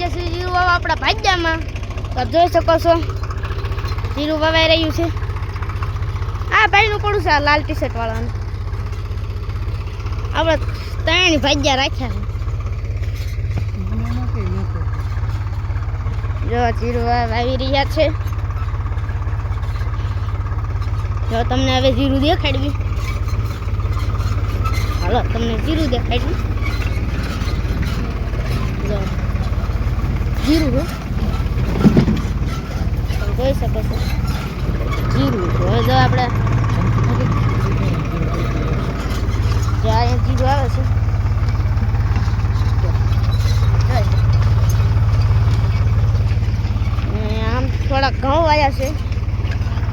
જશે જીરું વાવ આપણા ભાજ્યામાં તો જોઈ શકો છો જીરું વવાઈ રહ્યું છે. આ ભાઈનું પડું છે? આ લાલ ટી શર્ટ વાળાનું. આપણે ત્રણ ભાજ્યા રાખ્યા છે. જો જીરું વાવ રહ્યા છે. જો તમને હવે જીરું દેખાડવી. હાલો, તમને જીરું દેખાડવી જો જીરું તમે જોઈ શકો છો. જીરું. હવે જો આપણે જ્યાં અહીંયા જીરું આવે છે. આમ થોડાક ઘઉં વાયા છે.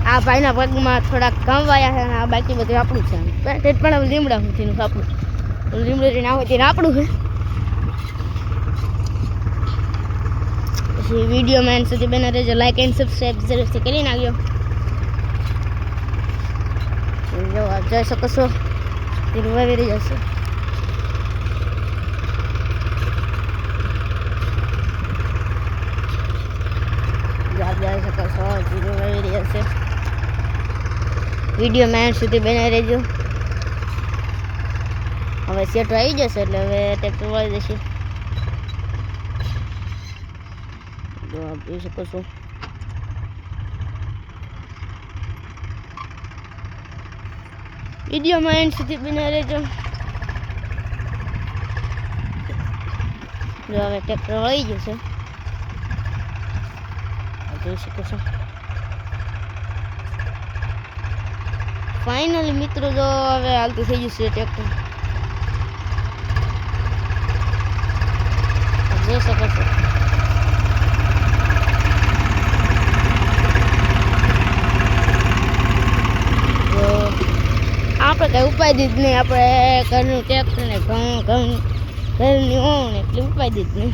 આ ભાઈના પગમાં થોડાક ઘઉં વાયા છે અને આ બાકી બધું આપણું છે. પેટ પણ લીમડા સુધીનું આપણું. લીમડું તેને આપણું છે. પછી વિડીયોમાં એન્ડ સુધી બને રહેજો. લાઈક એન્ડ સબસ્ક્રાઈબ જરૂરથી કરી નાખજો. જો, આપ જોઈ શકો છો. વાવી રહી જશે. આપ જોઈ શકો છો જીરું વાવી રહ્યા છે વિડીયોમાં એન્ડ સુધી બને રહેજો. હવે સેટ આવી જશે, એટલે હવે ટેક્ટર વાળી જશે. જો આપ જોઈ શકો છો. વિડીયોમાં એન્ડ સુધી બને રહેજો. જો હવે ટ્રેક્ટર વળી જશે જોઈ શકો છો. ફાઇનલી મિત્રો જો હવે હાલતું થઈ ગયું છે ટ્રેક્ટર જોઈ શકો છો તો આપણે કઈ ઉપાધિ જ નહીં. આપણે ઘરનું ટ્રેક્ટર ને ઘઉં ઘઉં, ઘરની ઓણ એટલી ઉપાધિ જ નહીં.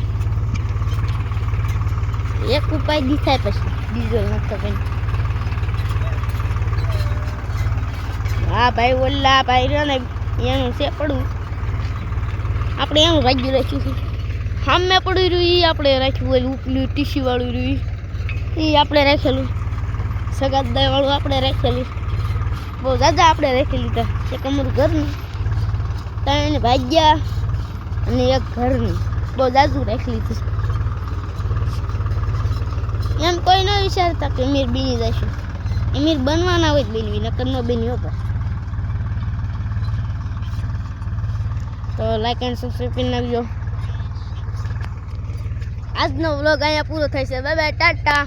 એક ઉપાધિ થાય પછી ડીઝલ નથી ખબર હા ભાઈ, ઓલા ભાઈ રહ્યો ને, એનું છે પડવું આપણે એનું રાખ્યું રાખ્યું છે. સામે પડ્યું રહ્યું એ આપણે રાખ્યું ઓલું ઉપલું ટીસી વાળું રહ્યું એ આપણે રાખેલું. સગાદાઈ વાળું આપણે રાખેલું. બહુ દાદા આપણે રાખી લીધા. એક અમારું ઘરનું. ત્રણ ભાગ્યા અને એક ઘરનું. બહુ દાદુ રાખી લીધું. એમ કોઈ ન વિચારતા કે અમીર બની જશું. અમીર બનવાના હોય બનવી, નકર ન બની હોય તો લાઈક એન્ડ સબસ્ક્રાઈબ કરી નાખજો. આજનો વ્લોગ અહીંયા પૂરો છે. Bye bye Tata.